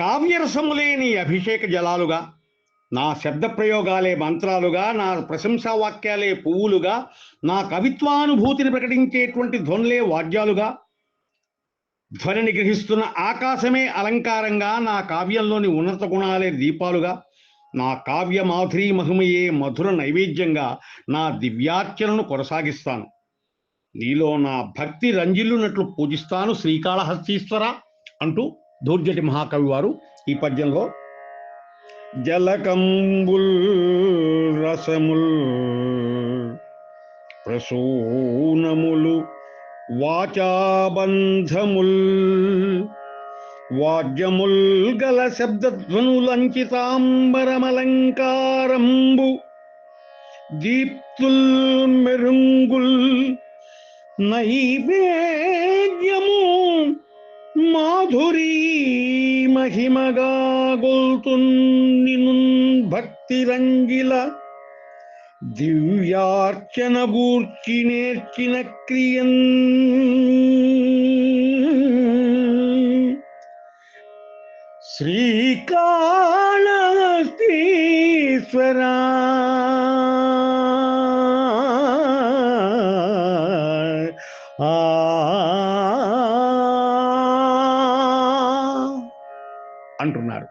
కావ్యరసములేని అభిషేక జలాలుగా నా శబ్ద ప్రయోగాలే మంత్రాలుగా నా ప్రశంసా వాక్యాలే పువ్వులుగా నా కవిత్వానుభూతిని ప్రకటించేటువంటి ధ్వనులే వాద్యాలుగా ధ్వనిని గ్రహిస్తున్న ఆకాశమే అలంకారంగా నా కావ్యంలోని ఉన్నత గుణాలే దీపాలుగా నా కావ్య మాధురి మహిమయే మధుర నైవేద్యంగా నా దివ్యార్చనను కొనసాగిస్తాను. నీలో నా భక్తి రంజిల్లునట్లు పూజిస్తాను శ్రీకాళహస్తీశ్వర అంటూ దూర్జటి మహాకవి వారు ఈ పద్యంలో జలకంబుల్ రసముల్ ప్రసూనములు వాచాబంధముల్ వాద్యముల్ గల శబ్దధ్వనులంకితాంబరమలంకారంబు దీప్తుల్ మెరుంగుల్ నైవేద్యము മാധുരി മാധുരീ മഹിമകാകൊൽത്തുന്നിനും ഭക്തിരങ്കില ദിവ്യാർച്ചനപൂർച്ചിനേർച്ചിനക്രിയൻ ശ്രീകാളസ്തീശ്വരാ. ആ అంటున్నారు.